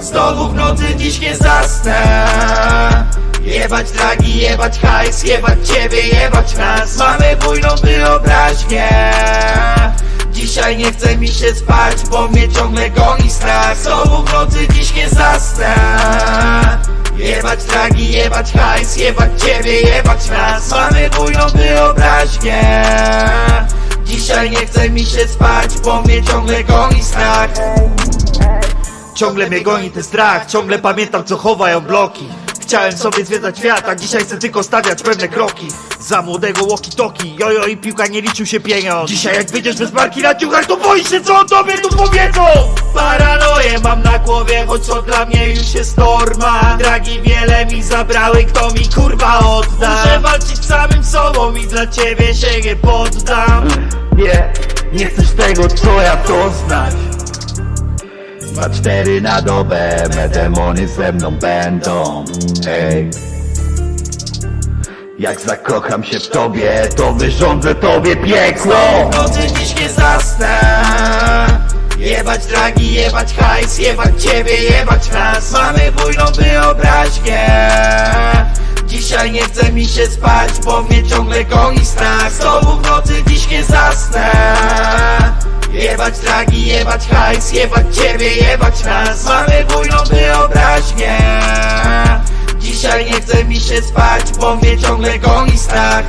Znowu w nocy dziś nie zasnę. Jebać dragi, jebać hajs, jebać ciebie, jebać nas. Mamy bujną wyobraźnię. Dzisiaj nie chce mi się spać, bo mnie ciągle goni strach. Znowu w nocy dziś nie zasnę. Jebać dragi, jebać hajs, jebać ciebie, jebać nas. Mamy bujną wyobraźnię. Dzisiaj nie chce mi się spać, bo mnie ciągle goni strach Ciągle mnie goni ten strach, ciągle pamiętam co chowają bloki. Chciałem sobie zwiedzać świat, a dzisiaj chcę tylko stawiać pewne kroki. Za młodego walkie-talkie, jojo i piłka nie liczył się pieniądz. Dzisiaj jak wyjdziesz bez marki na ciuchach, to boisz się co o tobie tu powiedzą. Paranoję mam na głowie, choć to dla mnie już jest norma. Dragi wiele mi zabrały, kto mi kurwa odda. Muszę walczyć samym sobą i dla ciebie się nie poddam. Nie, nie chcesz tego co ja to znać Dwa cztery na dobę, me demony ze mną będą. Ej. Jak zakocham się w tobie, to wyrządzę tobie piekło. Nocy dziś nie zasnę. Jebać dragi, jebać hajs, jebać ciebie, jebać nas. Mamy bujną wyobraźnię. Dzisiaj nie chce mi się spać, bo mnie ciągle goni strach. Znowu w nocy dziś nie zasnę Jebać dragi, jebać hajs, jebać ciebie, jebać nas. Mamy bujną wyobraźnię. Dzisiaj nie chce mi się spać, bo mnie ciągle goni strach